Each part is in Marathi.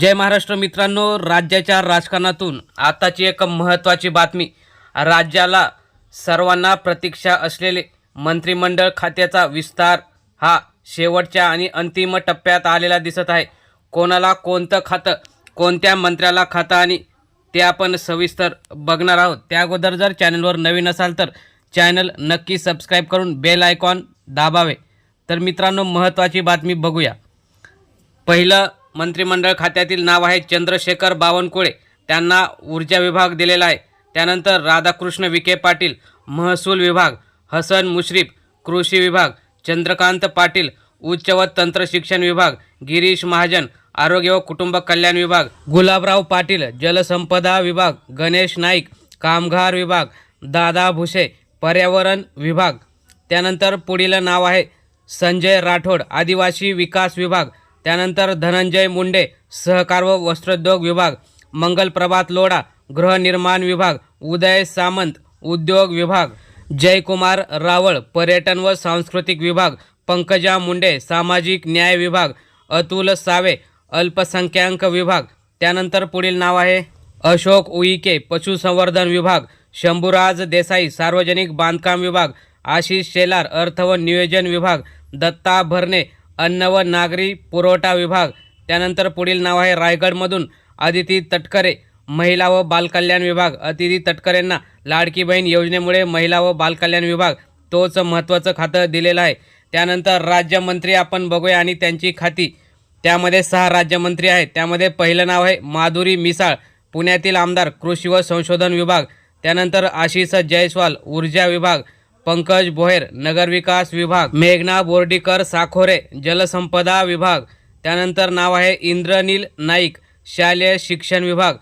जय महाराष्ट्र मित्रांनो राज्याच्या राजकारणातून आताची एक महत्त्वाची बातमी. राज्याला सर्वांना प्रतीक्षा असलेले मंत्रिमंडळ खात्याचा विस्तार हा शेवटच्या आणि अंतिम टप्प्यात आलेला दिसत आहे. कोणाला कोणतं खातं कोणत्या मंत्र्याला खातं आणि ते आपण सविस्तर बघणार आहोत. त्या अगोदर जर चॅनलवर नवीन असाल तर चॅनल नक्की सबस्क्राईब करून बेल आयकॉन दाबावे. तर मित्रांनो महत्त्वाची बातमी बघूया. पहिलं मंत्रिमंडळ खात्यातील नाव आहे चंद्रशेखर बावनकुळे. त्यांना ऊर्जा विभाग दिलेला आहे. त्यानंतर राधाकृष्ण विखे पाटील महसूल विभाग हसन मुश्रीफ कृषी विभाग चंद्रकांत पाटील उच्च व तंत्र शिक्षण विभाग गिरीश महाजन आरोग्य व कुटुंब कल्याण विभाग गुलाबराव पाटील जलसंपदा विभाग गणेश नाईक कामगार विभाग दादा भुसे पर्यावरण विभाग. त्यानंतर पुढील नाव आहे संजय राठोड आदिवासी विकास विभाग त्यानंतर धनंजय मुंडे सहकार व वस्त्रोद्योग विभाग मंगल प्रभात लोढा गृहनिर्माण विभाग उदय सामंत उद्योग विभाग जयकुमार रावळ पर्यटन व सांस्कृतिक विभाग पंकजा मुंडे सामाजिक न्याय विभाग अतुल सावे अल्पसंख्याक विभाग. त्यानंतर पुढील नाव आहे अशोक उईके पशुसंवर्धन विभाग शंभूराज देसाई सार्वजनिक बांधकाम विभाग आशिष शेलार अर्थ व नियोजन विभाग दत्ता भरणे अन्न व नागरी पुरवठा विभाग. त्यानंतर पुढील नाव आहे रायगडमधून अदिती तटकरे. महिला व बालकल्याण विभाग. अदिती तटकरेंना लाडकी बहीण योजनेमुळे महिला व बालकल्याण विभाग तोच महत्त्वाचं खातं दिलेलं आहे. त्यानंतर राज्यमंत्री आपण बघूया आणि त्यांची खाती. त्यामध्ये सहा राज्यमंत्री आहेत. त्यामध्ये पहिलं नाव आहे माधुरी मिसाळ पुण्यातील आमदार कृषी व संशोधन विभाग. त्यानंतर आशिष जयस्वाल ऊर्जा विभाग. पंकज बोहेर नगरविकास विभाग मेघना बोर्डीकर साखोरे जलसंपदा विभाग त्यानंतर नाव आहे इंद्रनील नाईक शालेय शिक्षण विभाग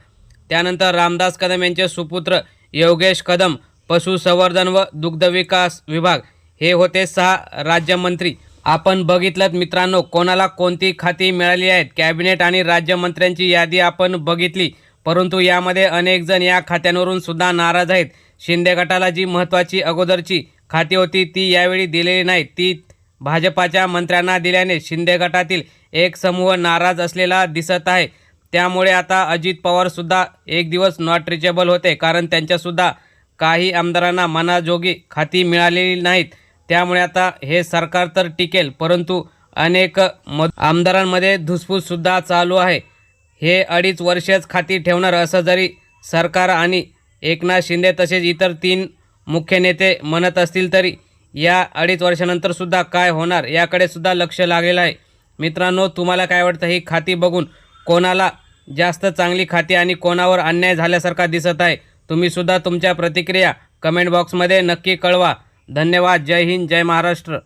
त्यानंतर रामदास कदम यांचे सुपुत्र योगेश कदम पशुसंवर्धन व दुग्धविकास विभाग हे होते सहा राज्यमंत्री. आपण बघितलं मित्रांनो कोणाला कोणती खाती मिळाली आहेत? कॅबिनेट आणि राज्यमंत्र्यांची यादी आपण बघितली परंतु यामध्ये अनेक जण या खात्यांवरून सुद्धा नाराज आहेत. शिंदे गटाला जी महत्त्वाची अगोदरची खाती होती ती यावेळी दिलेली नाही. ती भाजपाच्या मंत्र्यांना दिल्याने शिंदे गटातील एक समूह नाराज असलेला दिसत आहे. त्यामुळे आता अजित पवारसुद्धा एक दिवस नॉट रिचेबल होते कारण त्यांच्यासुद्धा काही आमदारांना मनाजोगी खाती मिळालेली नाहीत. त्यामुळे आता हे सरकार तर टिकेल परंतु अनेक म आमदारांमध्ये धुसफूससुद्धा चालू आहे. हे अडीच वर्षच खाती ठेवणार असं जरी सरकार आणि एकनाथ शिंदे तसेच इतर तीन मुख्य नेते म्हणत असतील तरी या अडीच वर्षानंतर सुद्धा काय होणार याकडे सुद्धा लक्ष लागलेलं आहे. मित्रांनो तुम्हाला काय वाटतं? ही खाती बघून कोणाला जास्त चांगली खाती आणि कोणावर अन्याय झाल्यासारखा दिसत आहे? तुम्ही सुद्धा तुमच्या प्रतिक्रिया कमेंट बॉक्समध्ये नक्की कळवा. धन्यवाद. जय हिंद. जय महाराष्ट्र.